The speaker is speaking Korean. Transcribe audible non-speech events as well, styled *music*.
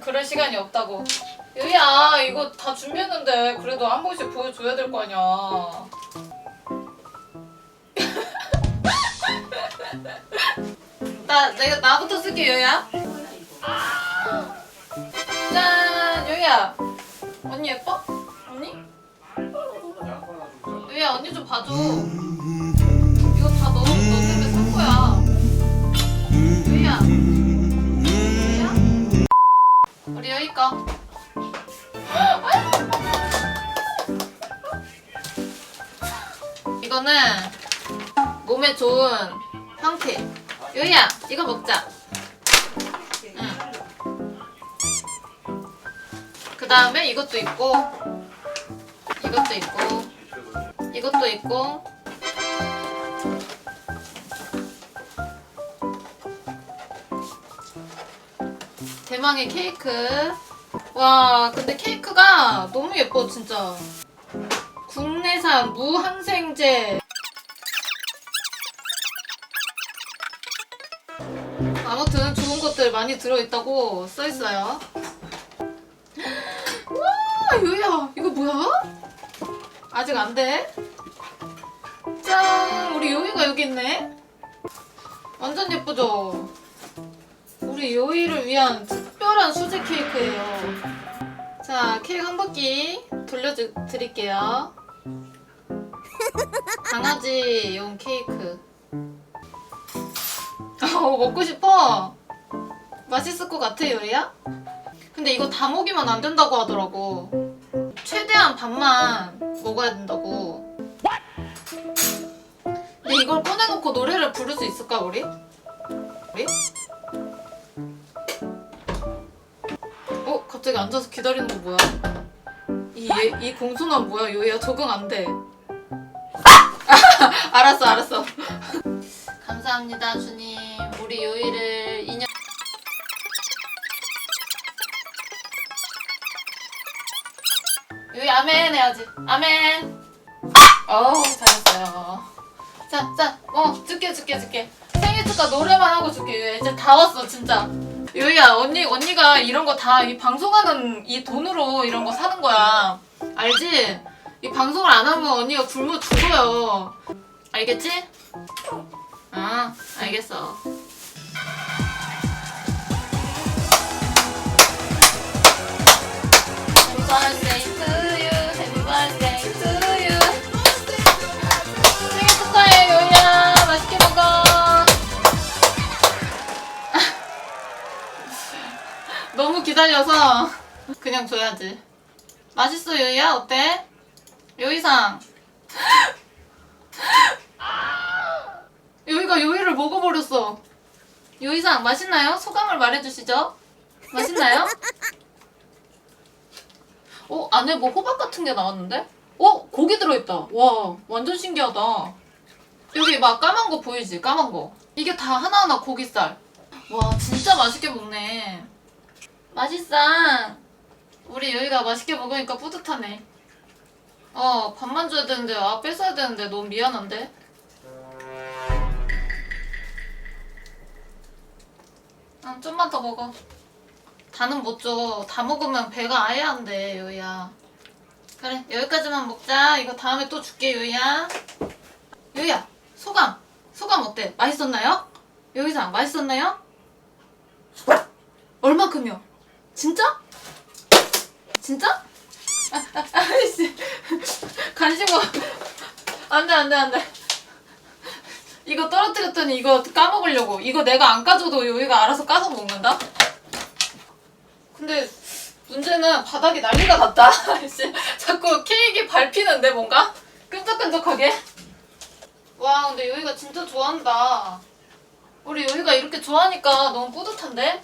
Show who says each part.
Speaker 1: 그럴 시간이 없다고. 유야 이거 다 준비했는데 그래도 한 번씩 보여줘야 될 거 아니야. *laughs* 나 내가 나부터 쓸게 유야. 짠 유야. 언니 예뻐? 언니? 유야 언니 좀 봐줘. 이거 다 너, 너 때문에 산 거야. 유야? 이거는 몸에 좋은 황태. 유야, 이거 먹자. 응. 그 다음에 이것도 있고, 이것도 있고, 이것도 있고. 대망의 케이크. 와, 근데 케이크가 너무 예뻐, 진짜. 국내산 무항생제. 아무튼 좋은 것들 많이 들어있다고 써있어요. 와, 유야, 이거 뭐야? 아직 안 돼. 짠, 우리 요이가 여기 있네. 완전 예쁘죠? 우리 요이를 위한 특별한 수제 케이크예요. 자, 케이크 한 바퀴 돌려드릴게요. 강아지용 케이크. 어, 먹고 싶어. 맛있을 것 같아, 요이야? 근데 이거 다 먹이면 안 된다고 하더라고. 최대한 반만 먹어야 된다고. 근데 이걸 꺼내놓고 노래를 부를 수 있을까, 우리? 우리? 어? 갑자기 앉아서 기다리는 거 뭐야? 이, 얘- 이 공손함 뭐야, 요이야? 적응 안 돼. *laughs* 알았어, 알았어. 감사합니다, 주님. 우리 요이를 인연. 요이 아멘 해야지. 아멘. 어우, 잘했어요. 자, 자, 어, 줄게, 줄게, 줄게. 생일 축하 노래만 하고 줄게. 요이 이제 다 왔어, 진짜. 요이야, 언니, 언니가 이런 거 다 이 방송하는 이 돈으로 이런 거 사는 거야. 알지? 이 방송을 안 하면 언니가 굶어 죽어요. 알겠지? 아, 알겠어. Happy 너무 기다려서 *laughs* 그냥 줘야지. 맛있어, 요이야? 어때? 요이상. 요이가 *laughs* 요이를 먹어버렸어. 요이상 맛있나요? 소감을 말해주시죠. 맛있나요? 어 안에 뭐 호박 같은 게 나왔는데? 어 고기 들어있다. 와 완전 신기하다. 여기 막 까만 거 보이지? 까만 거. 이게 다 하나하나 고기살. 와 진짜 맛있게 먹네. 맛있어. 우리 요이가 맛있게 먹으니까 뿌듯하네. 어 밥만 줘야 되는데 아 뺏어야 되는데 너무 미안한데. 아, 좀만 더 먹어. 다는 못 줘. 다 먹으면 배가 아예 안 돼, 요이야. 그래, 여기까지만 먹자. 이거 다음에 또 줄게, 요이야. 요이야, 소감. 소감 어때? 맛있었나요? 요이상, 맛있었나요? 얼마큼요? 진짜? 진짜? 아, 아, 아이씨. 간식 먹. 안 돼, 안 돼, 안 돼. 이거 떨어뜨렸더니 이거 까먹으려고. 이거 내가 안 까줘도 요이가 알아서 까서 먹는다? 근데 문제는 바닥이 난리가 났다. 씨, 자꾸 케이크 밟히는데 뭔가? 끈적끈적하게? 와 근데 요이가 진짜 좋아한다. 우리 요이가 이렇게 좋아하니까 너무 뿌듯한데?